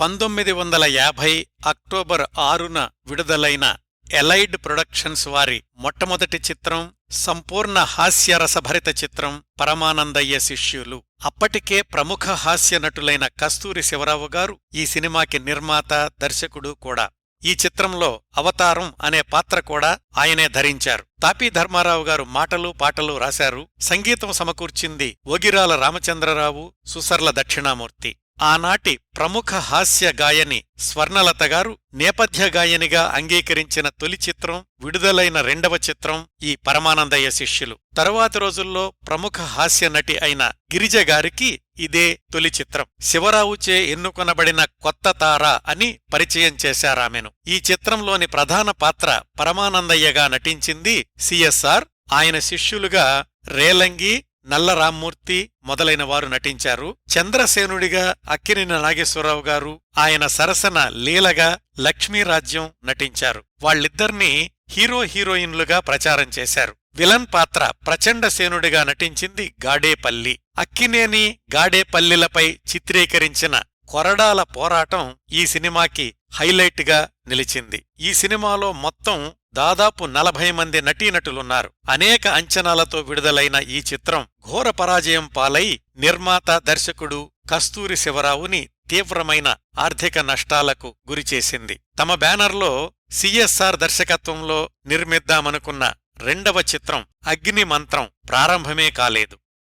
పంతొమ్మిది వందల యాభై అక్టోబర్ ఆరున విడుదలైన ఎలైడ్ ప్రొడక్షన్స్ వారి మొట్టమొదటి చిత్రం సంపూర్ణ హాస్యరసభరిత చిత్రం పరమానందయ్య శిష్యులు. అప్పటికే ప్రముఖ హాస్య నటులైన కస్తూరి శివరావు గారు ఈ సినిమాకి నిర్మాత దర్శకుడు కూడా. ఈ చిత్రంలో అవతారం అనే పాత్ర కూడా ఆయనే ధరించారు. తాపీ ధర్మారావు గారు మాటలు పాటలు రాశారు. సంగీతం సమకూర్చింది ఒగిరాల రామచంద్రరావు సుసర్ల దక్షిణామూర్తి. ఆనాటి ప్రముఖ హాస్య గాయని స్వర్ణలత గారు నేపథ్య గాయనిగా అంగీకరించిన తొలి చిత్రం విడుదలైన రెండవ చిత్రం ఈ పరమానందయ్య శిష్యులు. తరువాతి రోజుల్లో ప్రముఖ హాస్య నటి అయిన గిరిజ గారికి ఇదే తొలి చిత్రం. శివరావుచే ఎన్నుకొనబడిన కొత్త తార అని పరిచయం చేశారామెను. ఈ చిత్రంలోని ప్రధాన పాత్ర పరమానందయ్యగా నటించింది సిఎస్ఆర్ ఆయన శిష్యులుగా రేలంగి నల్ల రామ్మూర్తి మొదలైన వారు నటించారు. చంద్రసేనుడిగా అక్కినేని నాగేశ్వరరావు గారు ఆయన సరసన లీలగా లక్ష్మీరాజ్యం నటించారు. వాళ్ళిద్దర్నీ హీరో హీరోయిన్లుగా ప్రచారం చేశారు. విలన్ పాత్ర ప్రచండసేనుడిగా నటించింది గాడేపల్లి. అక్కినేని గాడేపల్లిలపై చిత్రీకరించిన కొరడాల పోరాటం ఈ సినిమాకి హైలైట్గా నిలిచింది. ఈ సినిమాలో మొత్తం దాదాపు నలభై మంది నటీనటులున్నారు. అనేక అంచనాలతో విడుదలైన ఈ చిత్రం ఘోర పరాజయం పాలై నిర్మాత దర్శకుడు కస్తూరి శివరావుని తీవ్రమైన ఆర్థిక నష్టాలకు గురిచేసింది తమ బ్యానర్లో సిఎస్ఆర్ దర్శకత్వంలో నిర్మిద్దామనుకున్న రెండవ చిత్రం అగ్ని మంత్రం ప్రారంభమే కాలేదు.